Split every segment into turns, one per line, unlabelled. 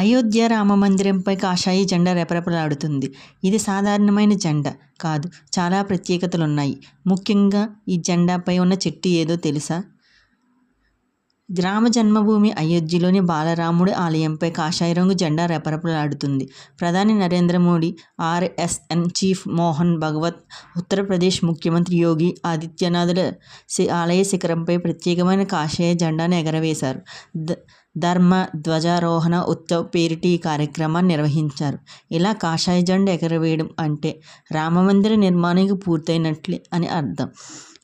అయోధ్య రామ మందిరంపై కాషాయి జెండా రెపరెపలాడుతుంది. ఇది సాధారణమైన జెండా కాదు చాలా ప్రత్యేకతలున్నాయి. ముఖ్యంగా ఈ జెండాపై ఉన్న చెట్టు ఏదో తెలుసా? గ్రామ జన్మభూమి అయోధ్యలోని బాలరాముడి ఆలయంపై కాషాయ రంగు జెండా రెపరెపలాడుతుంది. ప్రధాని నరేంద్ర మోడీ ఆర్ఎస్ఎన్ చీఫ్ మోహన్ భగవత్ ఉత్తరప్రదేశ్ ముఖ్యమంత్రి యోగి ఆదిత్యనాథుల ఆలయ శిఖరంపై ప్రత్యేకమైన కాషాయ జెండాను ఎగరవేశారు. ద ధర్మ ధ్వజారోహణ ఉత్సవ్ పేరిటి ఈ కార్యక్రమాన్ని నిర్వహించారు. ఇలా కాషాయ జెండా ఎగరవేయడం అంటే రామమందిర నిర్మాణానికి పూర్తయినట్లే అని అర్థం.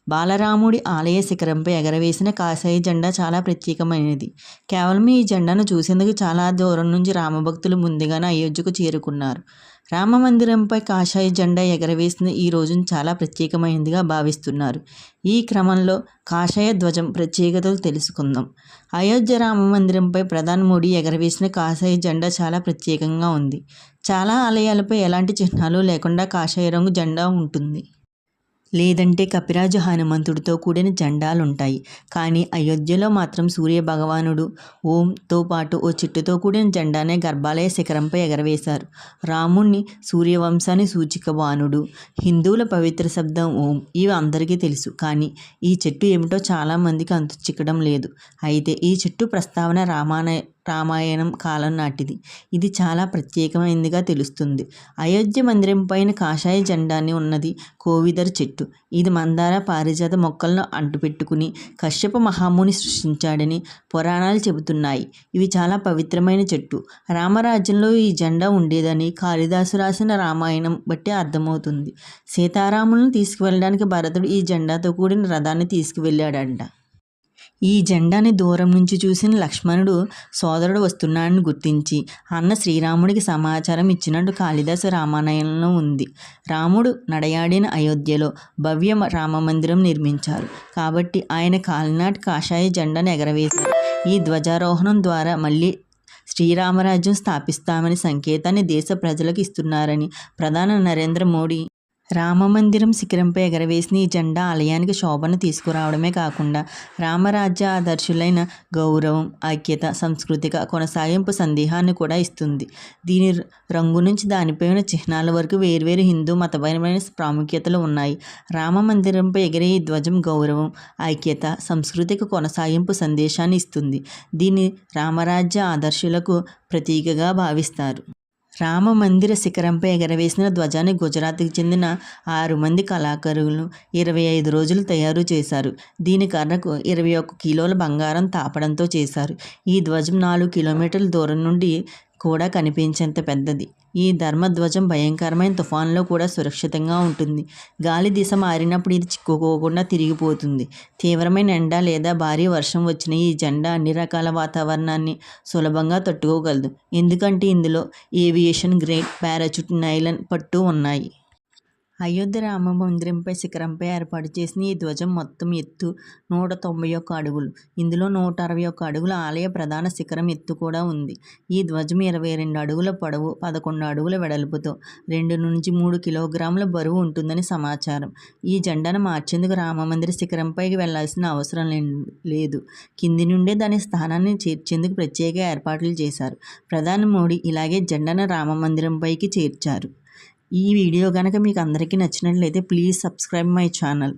బాలరాముడి ఆలయ శిఖరంపై ఎగరవేసిన కాషాయ జెండా చాలా ప్రత్యేకమైనది. కేవలం ఈ జెండాను చూసేందుకు చాలా దూరం నుంచి రామభక్తులు ముందుగానే అయోధ్యకు చేరుకున్నారు. రామ మందిరంపై కాషాయ జెండా ఎగరవేసిన ఈ రోజును చాలా ప్రత్యేకమైనదిగా భావిస్తున్నారు. ఈ క్రమంలో కాషాయ ధ్వజం ప్రత్యేకతలు తెలుసుకుందాం. అయోధ్య రామ మందిరంపై ప్రధాని మోడీ ఎగరవేసిన కాషాయ జెండా చాలా ప్రత్యేకంగా ఉంది. చాలా ఆలయాలపై ఎలాంటి చిహ్నాలు లేకుండా కాషాయ రంగు జెండా ఉంటుంది. లేదంటే కపిరాజు హనుమంతుడితో కూడిన జెండాలుంటాయి. కానీ అయోధ్యలో మాత్రం సూర్య భగవానుడు ఓంతో పాటు ఓ చెట్టుతో కూడిన జెండానే గర్భాలయ శిఖరంపై ఎగరవేశారు. రాముణ్ణి సూర్యవంశాన్ని సూచిక బాణుడు హిందువుల పవిత్ర శబ్దం ఓం ఇవి అందరికీ తెలుసు. కానీ ఈ చెట్టు ఏమిటో చాలామందికి అంతు చిక్కడం లేదు. అయితే ఈ చెట్టు ప్రస్తావన రామాయణ రామాయణం కాలం నాటిది. ఇది చాలా ప్రత్యేకమైనదిగా తెలుస్తుంది. అయోధ్య మందిరం పైన కాషాయ జెండాని ఉన్నది కోవిదర్ చెట్టు. ఇది మందార పారిజాత మొక్కలను అంటుపెట్టుకుని కశ్యప మహాముని సృష్టించాడని పురాణాలు చెబుతున్నాయి. ఇవి చాలా పవిత్రమైన చెట్టు. రామరాజ్యంలో ఈ జెండా ఉండేదని కాళిదాసు రాసిన రామాయణం బట్టి అర్థమవుతుంది. సీతారాములను తీసుకువెళ్ళడానికి భరతుడు ఈ జెండాతో కూడిన రథాన్ని తీసుకువెళ్ళాడంట. ఈ జెండాని దూరం నుంచి చూసిన లక్ష్మణుడు సోదరుడు వస్తున్నాడని గుర్తించి అన్న శ్రీరాముడికి సమాచారం ఇచ్చినట్టు కాళిదాసు రామాయణంలో ఉంది. రాముడు నడయాడిన అయోధ్యలో భవ్య రామమందిరం నిర్మించారు. కాబట్టి ఆయన కాలినాటి కాషాయ జెండాను ఎగరవేశారు. ఈ ధ్వజారోహణం ద్వారా మళ్ళీ శ్రీరామరాజ్యం స్థాపిస్తామని సంకేతాన్ని దేశ ప్రజలకు ఇస్తున్నారని ప్రధాని నరేంద్ర మోడీ రామమందిరం శిఖరంపై ఎగరవేసిన ఈ జెండా ఆలయానికి శోభను తీసుకురావడమే కాకుండా రామరాజ్య ఆదర్శులైన గౌరవం ఐక్యత సాంస్కృతిక కొనసాగింపు సందేహాన్ని కూడా ఇస్తుంది. దీని రంగు నుంచి దానిపై ఉన్న చిహ్నాల వరకు వేర్వేరు హిందూ మతపరమైన ప్రాముఖ్యతలు ఉన్నాయి. రామ మందిరంపై ఎగిరే ఈ ధ్వజం గౌరవం ఐక్యత సంస్కృతిక కొనసాగింపు సందేశాన్ని ఇస్తుంది. దీన్ని రామరాజ్య ఆదర్శులకు ప్రతీకగా భావిస్తారు. రామ మందిర శిఖరంపై ఎగరవేసిన ధ్వజాన్ని గుజరాత్కి చెందిన ఆరు మంది కళాకారులు ఇరవై ఐదు రోజులు తయారు చేశారు. దీని కర్రకు ఇరవై ఒక్క కిలోల బంగారం తాపడంతో చేశారు. ఈ ధ్వజం నాలుగు కిలోమీటర్ల దూరం నుండి కూడా కనిపించేంత పెద్దది. ఈ ధర్మధ్వజం భయంకరమైన తుఫాన్లో కూడా సురక్షితంగా ఉంటుంది. గాలి దిశ మారినప్పుడు ఇది చిక్కుకోకుండా తిరిగిపోతుంది. తీవ్రమైన ఎండ లేదా భారీ వర్షం వచ్చిన ఈ జెండా అన్ని రకాల వాతావరణాన్ని సులభంగా తట్టుకోగలదు. ఎందుకంటే ఇందులో ఏవియేషన్ గ్రేడ్ పారాచూట్ నైలన్ పట్టు ఉన్నాయి. అయోధ్య రామ మందిరంపై శిఖరంపై ఏర్పాటు చేసిన ఈ ధ్వజం మొత్తం ఎత్తు నూట తొంభై ఒక్క అడుగులు. ఇందులో నూట అరవై ఒక్క అడుగుల ఆలయ ప్రధాన శిఖరం ఎత్తు కూడా ఉంది. ఈ ధ్వజం ఇరవై రెండు అడుగుల పొడవు పదకొండు అడుగుల వెడల్పుతో రెండు నుంచి మూడు కిలోగ్రాముల బరువు ఉంటుందని సమాచారం. ఈ జెండాను మార్చేందుకు రామమందిర శిఖరంపైకి వెళ్ళాల్సిన అవసరం లేదు. కింది నుండే దాని స్థానాన్ని చేర్చేందుకు ప్రత్యేక ఏర్పాట్లు చేశారు. ప్రధాని మోడీ ఇలాగే జెండాను రామమందిరంపైకి చేర్చారు. ఈ వీడియో కనుక మీకు అందరికీ నచ్చినట్లయితే ప్లీజ్ సబ్స్క్రైబ్ మై ఛానల్.